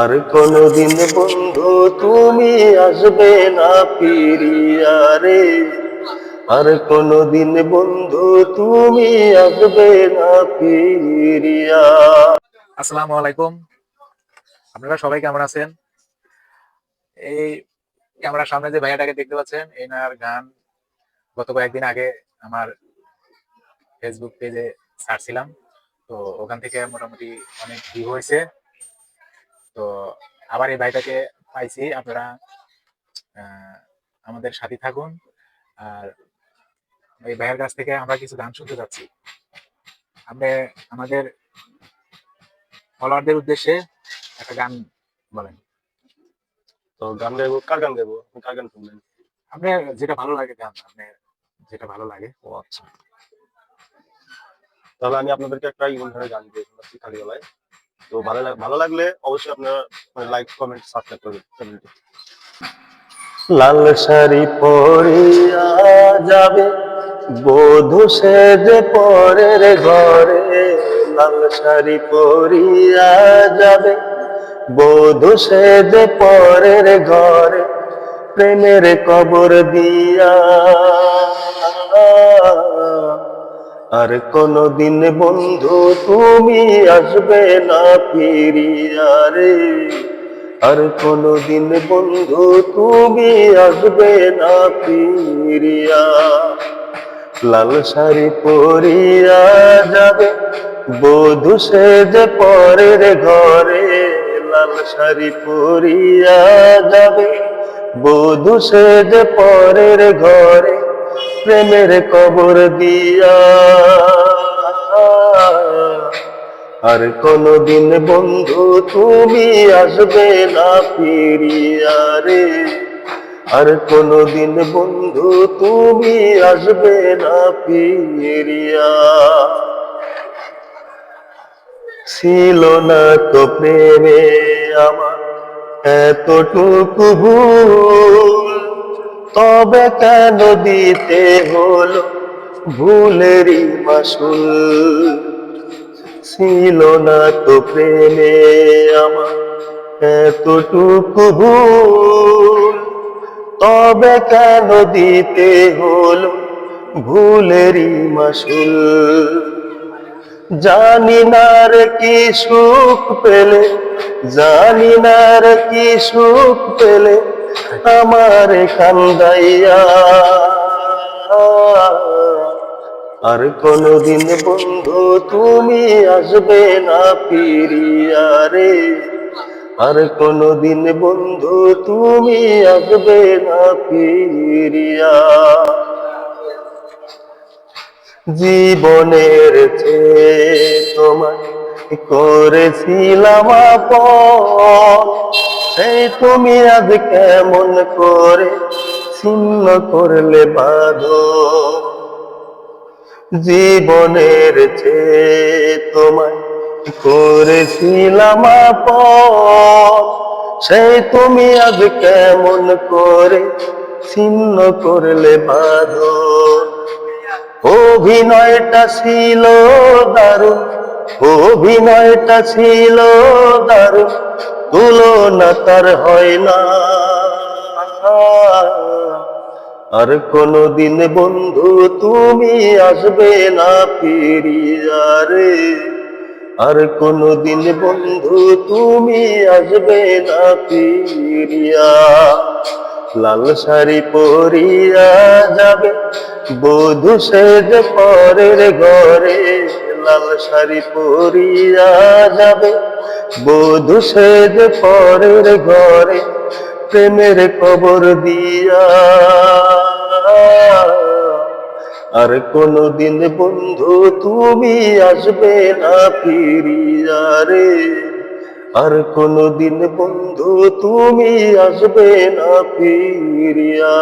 আর কোনদিন বন্ধু, তুমি আসবে না ফিরিয়া রে। আর কোনদিন বন্ধু, তুমি আসবে না ফিরিয়া। আসসালামু আলাইকুম। আপনারা সবাই কেমন আছেন? এই ক্যামেরার সামনে যে ভাইয়াটাকে দেখতে পাচ্ছেন, এনার গান গত কয়েকদিন আগে আমার ফেসবুক পেজে ছাড়ছিলাম তো ওখান থেকে মোটামুটি অনেক ভিউ হয়েছে। তো আবার এই ভাইটাকে পাইছি আপনারা আহ, আমাদের সাথে থাকুন। আর এই ভাইয়ের কাছ থেকে আমরা কিছু গান শুনতে যাচ্ছি। আপনি আমাদের ফলোয়ারদের উদ্দেশ্যে একটা গান বলেন। তো গান গাইবো কার গান গাইবো? আপনি কার গান শুনবেন? আপনি যেটা ভালো লাগে গান আপনি যেটা ভালো লাগে। ও আচ্ছা। তাহলে আমি আপনাদেরকে একটা ইমন ধরে গান দিয়ে শোনাচ্ছি খালি গলায় তো ভালো ভালো লাগলে অবশ্যই আপনারা লাইক কমেন্ট সাবস্ক্রাইব করবেন চ্যানেলটি লাল শাড়ি পরিয়া যাবে, বধু সেজে পরের ঘরে। লাল শাড়ি পরিয়া যাবে, বধু সেজে পরের ঘরে। প্রেমের কবর দিয়া আর কোনদিন বন্ধু তুমি আসবে না ফিরিয়া রে। আর কোনদিন বন্ধু তুমি আসবে না ফিরিয়া। লাল শাড়ি পরিয়া যাবে, বধু সেজে পরের ঘরে। লাল শাড়ি পরিয়া যাবে, বধু সেজে পরের ঘরে। প্রেমের কবর দিয়া। আর কোনদিন বন্ধু, তুমি আসবে না ফিরিয়া রে। আর কোনদিন বন্ধু, তুমি আসবে না ফিরিয়া। ছিল না তো প্রেমে আমার এতটুকু ভুল। তবে কেন দিতে হলো ভুলেরই মাসুল। ছিল না তো প্রেমে আমার এতটুকু ভুল। তবে কেন দিতে হলো ভুলেরই মাসুল। জানি না রে কি সুখ পেলে, জানি না রে কি সুখ পেলে আমার কান্দাইয়া। আর কোনদিন বন্ধু, তুমি আসবে না ফিরিয়া রে। আর কোনদিন বন্ধু, তুমি আসবে না ফিরিয়া। জীবনের চেয়ে তোমায় করেছিলাম আপন। সেই তুমি আজ কেমন করে ছিন্ন করলে বাঁধো? জীবনের চেয়ে তোমায় করেছিলাম সেই তুমি আজ কেমন করে ছিন্ন করলে বাঁধো? অভিনয়টা ছিল দারুণ, অভিনয়টা ছিল দারুণ। তুলনা তার হয় না। আর কোনদিন বন্ধু তুমি আসবে না ফিরিয়া রে। আর কোনদিন বন্ধু তুমি আসবে না ফিরিয়া। লাল শাড়ি পরিয়া যাবে, বধু সেজ পরের ঘরে। লাল শাড়ি পরিয়া যাবে বধু সেজ পরের ঘরে প্রেমের কবর দিয়া। আর কোনদিন বন্ধু তুমি আসবে না ফিরিয়া রে। আর কোনদিন বন্ধু তুমি আসবে না ফিরিয়া।